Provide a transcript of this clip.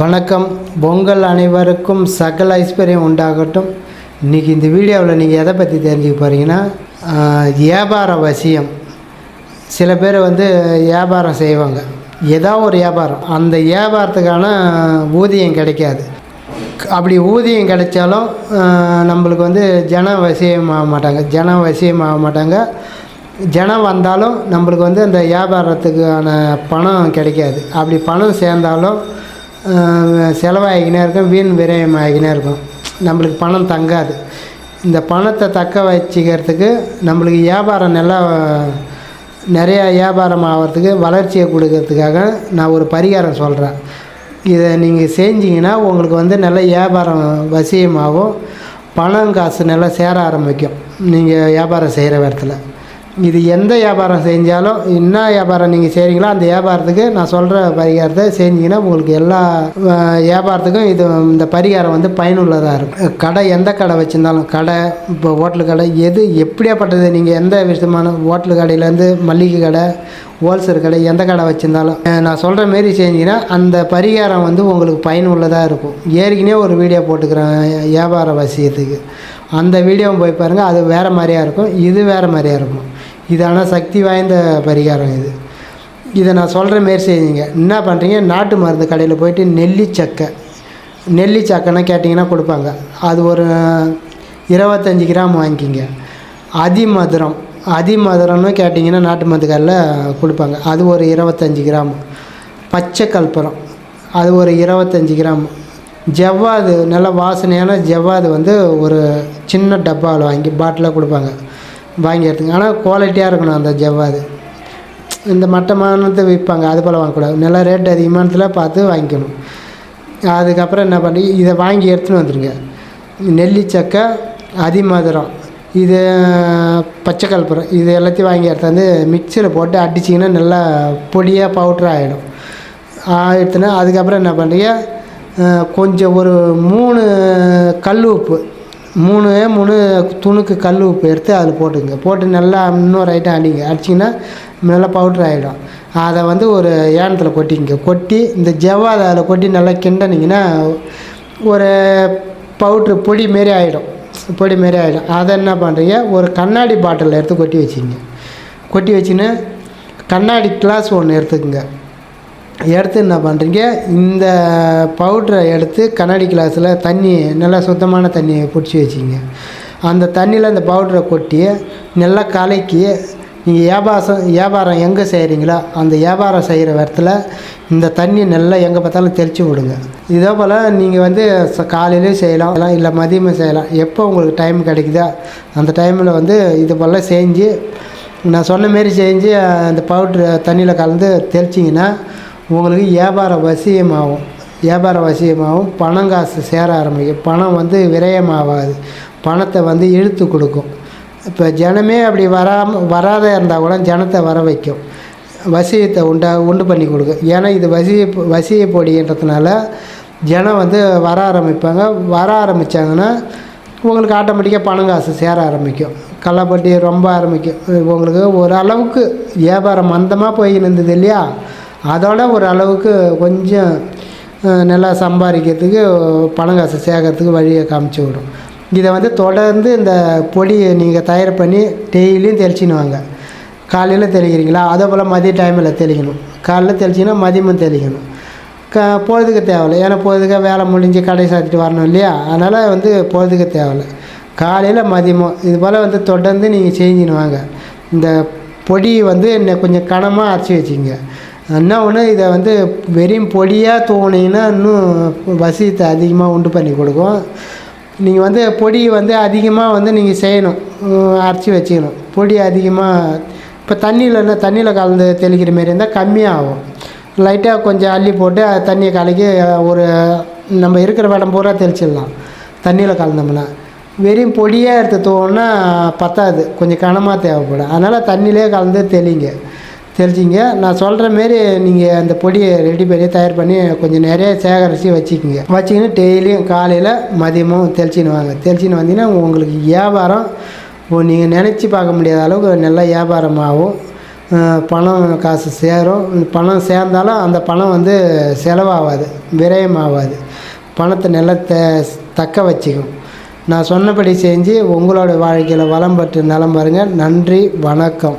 வணக்கம். பொங்கல் அனைவருக்கும் சகல ஐஸ்வர்யம் உண்டாகட்டும். இன்றைக்கி இந்த வீடியோவில் நீங்கள் எதை பற்றி தெரிஞ்சுக்க போகிறீங்கன்னா வியாபார வசியம். சில பேர் வந்து வியாபாரம் செய்வாங்க. ஏதோ ஒரு வியாபாரம். அந்த வியாபாரத்துக்கான ஊதியம் கிடைக்காது. அப்படி ஊதியம் கிடைச்சாலும் நம்மளுக்கு வந்து ஜனம் வசியம் ஆக மாட்டாங்க. ஜனம் வசியம் ஆக மாட்டாங்க. ஜனம் வந்தாலும் நம்மளுக்கு வந்து அந்த வியாபாரத்துக்கான பணம் கிடைக்காது. அப்படி பணம் சேர்ந்தாலும் செலவாகிக்கினே இருக்கும் வீண் விரயம் ஆகிக்கினே இருக்கும். நம்மளுக்கு பணம் தங்காது. இந்த பணத்தை தக்க வச்சுக்கிறதுக்கு நம்மளுக்கு வியாபாரம் நல்லா நிறையா வியாபாரம் ஆகிறதுக்கு வளர்ச்சியை கொடுக்கறதுக்காக நான் ஒரு பரிகாரம் சொல்கிறேன் இதை நீங்கள் செஞ்சிங்கன்னா உங்களுக்கு வந்து நல்ல வியாபாரம் வசியமாகும். பணம் காசு நல்லா சேர ஆரம்பிக்கும். நீங்கள் வியாபாரம் செய்கிற இடத்துல இது எந்த வியாபாரம் செஞ்சாலும் என்ன வியாபாரம் நீங்கள் செய்கிறீங்களோ அந்த வியாபாரத்துக்கு நான் சொல்கிற பரிகாரத்தை செஞ்சீங்கன்னா உங்களுக்கு எல்லா வியாபாரத்துக்கும் இது இந்த பரிகாரம் வந்து பயனுள்ளதாக இருக்கும். கடை எந்த கடை வச்சுருந்தாலும் கடை இப்போ ஹோட்டல் கடை எது எப்படியாப்பட்டது நீங்கள் எந்த விஷயமான ஹோட்டல் கடையிலேருந்து மளிகை கடை ஹோல்சேல் கடை எந்த கடை வச்சுருந்தாலும் நான் சொல்கிற மாரி செஞ்சீங்கன்னா அந்த பரிகாரம் வந்து உங்களுக்கு பயனுள்ளதாக இருக்கும். ஏற்கனவே ஒரு வீடியோ போட்டுக்கிறேன் வியாபார வசியத்துக்கு. அந்த வீடியோவும் போய் பாருங்கள் அது வேறு மாதிரியாக இருக்கும் இது வேறு மாதிரியாக இருக்கும். இது ஆனால் சக்தி வாய்ந்த பரிகாரம் இது. இதை நான் சொல்கிற மாரி செய்யுங்க. என்ன பண்ணுறீங்க நாட்டு மருந்து கடையில் போயிட்டு நெல்லி சக்கை. நெல்லி சக்கைன்னா கேட்டிங்கன்னா கொடுப்பாங்க. அது ஒரு இருபத்தஞ்சி கிராம் வாங்கிக்கிங்க. அதிமதுரம். அதிமதுரம்னு கேட்டிங்கன்னா நாட்டு மருந்து கடையில் கொடுப்பாங்க. அது ஒரு இருபத்தஞ்சி கிராம். பச்சை கற்பூரம் அது ஒரு இருபத்தஞ்சி கிராம். ஜவ்வாது நல்ல வாசனையான ஜவ்வாது வந்து ஒரு சின்ன டப்பாவில் வாங்கி பாட்டிலாக கொடுப்பாங்க. வாங்கி எடுத்துங்க. ஆனால் குவாலிட்டியாக இருக்கணும் அந்த ஜவ்வாது இந்த மட்டமானத்தை விற்பாங்க அது போல் வாங்கக்கூடாது. நல்லா ரேட் அதிகமானத்தில் பார்த்து வாங்கிக்கணும். அதுக்கப்புறம் என்ன பண்ணி இதை வாங்கி எடுத்துன்னு வந்துடுங்க நெல்லிச்சக்கை அதிமதுரம் இது பச்சை கற்பூரம் இது எல்லாத்தையும் வாங்கி எடுத்து வந்து மிக்சியில் போட்டு அடிச்சிங்கன்னா நல்லா பொடியாக பவுட்ரு ஆகிடும் எடுத்துனா அதுக்கப்புறம் என்ன பண்ணுறீங்க கொஞ்சம் ஒரு மூணு கல் உப்பு மூணு மூணு துணுக்கு கல் உப்பு எடுத்து அதில் போட்டுங்க போட்டு நல்லா இன்னொரு ஐட்டம் அடிங்க. அடிச்சிங்கன்னா நல்லா பவுட்ரு ஆகிடும் அதை வந்து ஒரு ஏனத்தில் கொட்டிங்க கொட்டி இந்த ஜவ்வாதை அதில் கொட்டி நல்லா கிண்டனிங்கன்னா ஒரு பவுட்ரு பொடி மாரி ஆகிடும் பொடி மாரி ஆகிடும் அதை என்ன பண்ணுறீங்க ஒரு கண்ணாடி பாட்டிலில் எடுத்து கொட்டி வச்சுங்க கொட்டி வச்சுன்னு கண்ணாடி கிளாஸ் ஒன்று எடுத்துக்கோங்க. எடுத்து என்ன பண்ணுறீங்க இந்த பவுட்ரை எடுத்து கண்ணாடி கிளாஸில் தண்ணி நல்லா சுத்தமான தண்ணியை பிடிச்சி வச்சிங்க அந்த தண்ணியில் அந்த பவுட்ரை கொட்டி நல்லா கலக்கி நீங்கள் வியாபாரம் வியாபாரம் எங்கே செய்கிறீங்களோ அந்த வியாபாரம் செய்கிற இடத்துல இந்த தண்ணி நல்லா எங்கே பார்த்தாலும் தெளித்து விடுங்க. இதே போல் நீங்கள் வந்து ச- காலையிலையும் செய்யலாம் இல்லை மதியமும் செய்யலாம். எப்போ உங்களுக்கு டைம் கிடைக்குதோ அந்த டைமில் வந்து இது போல் செஞ்சு நான் சொன்ன மாரி செஞ்சு அந்த பவுட்ரு தண்ணியில் கலந்து தெளிச்சிங்கன்னா உங்களுக்கு வியாபார வசியமாகும். வியாபார வசியமாகவும் பணம் காசு சேர ஆரம்பிக்கும். பணம் வந்து விரயமாகாது. பணத்தை வந்து இழுத்து கொடுக்கும். இப்போ ஜனமே அப்படி வராமல் வராத இருந்தால் கூட ஜனத்தை வர வைக்கும். வசியத்தை உண்டா உண்டு பண்ணி கொடுக்கும். ஏன்னா இது வசிய வசிய பொடின்றதுனால ஜனம் வந்து வர ஆரம்பிப்பாங்க. வர ஆரம்பித்தாங்கன்னா உங்களுக்கு ஆட்டோமேட்டிக்காக பணம் காசு சேர ஆரம்பிக்கும். கள்ளப்பட்டி ரொம்ப ஆரம்பிக்கும். உங்களுக்கு ஒரு அளவுக்கு வியாபாரம் மந்தமாக போய் இருந்தது இல்லையா? அதோட ஒரு அளவுக்கு கொஞ்சம் நல்லா சம்பாதிக்கிறதுக்கு பணம் காசு சேர்க்கறதுக்கு வழியை காமிச்சு விடும். இதை வந்து தொடர்ந்து இந்த பொடியை நீங்கள் தயார் பண்ணி டெய்லியும் தெளிச்சின்னு வாங்க காலையில் தெளிக்கிறீங்களா? அதே போல் மதிய டைமில் தெளிக்கணும். காலையில் தெளிச்சிங்கன்னா மதியமும் தெளிக்கணும். க பொழுதுக்கு தேவையில்லை. ஏன்னா பொழுதுக்க வேலை முடிஞ்சு கடை சாத்திட்டு வரணும் இல்லையா? அதனால் வந்து பொழுதுக்கு தேவையில்லை. காலையில் மதியமும். இது போல் வந்து தொடர்ந்து நீங்கள் செஞ்சுன்னு வாங்க இந்த பொடி வந்து இன்னும் கொஞ்சம் கனமாக அரைச்சி வச்சுங்க. என்ன ஒன்று இதை வந்து வெறும் பொடியாக தோணிங்கன்னா இன்னும் வசியத்தை அதிகமாக உண்டு பண்ணி கொடுக்கும். நீங்கள் வந்து பொடி வந்து அதிகமாக வந்து நீங்கள் செய்யணும். அரைச்சி வச்சுக்கணும். பொடி அதிகமாக இப்போ தண்ணியில் தண்ணியில் கலந்து தெளிக்கிற மாரி இருந்தால் கம்மியாகும். லைட்டாக கொஞ்சம் அள்ளி போட்டு அது தண்ணியை கலக்கி ஒரு நம்ம இருக்கிற இடம் பூரா தெளிச்சிடலாம். தண்ணியில் கலந்தோம்னா. வெறும் பொடியாக எடுத்து தோணுன்னா பத்தாது. கொஞ்சம் கனமாக தேவைப்படும். அதனால் தண்ணியிலே கலந்து தெளிங்க. தெளிச்சிங்க நான் சொல்கிற மாரி நீங்கள் அந்த பொடியை ரெடி பண்ணி தயார் பண்ணி கொஞ்சம் நிறைய சேகரித்து வச்சுக்கிங்க. வச்சிக்கின்னு டெய்லியும் காலையில் மதியமும் தெளிச்சின்னு வாங்க. தெளிச்சின்னு வந்தீங்கன்னா உங்களுக்கு வியாபாரம் நீங்கள் நினச்சி பார்க்க முடியாத அளவுக்கு நல்ல வியாபாரமாகும். பணம் காசு சேரும். பணம் சேர்ந்தாலும் அந்த பணம் வந்து செலவாகாது விரயமாகாது. பணத்தை நல்லா த தக்க வச்சுக்கும். நான் சொன்னபடி செஞ்சு உங்களோட வாழ்க்கையில் வளம் பெற்று நலம் பாருங்கள் நன்றி வணக்கம்.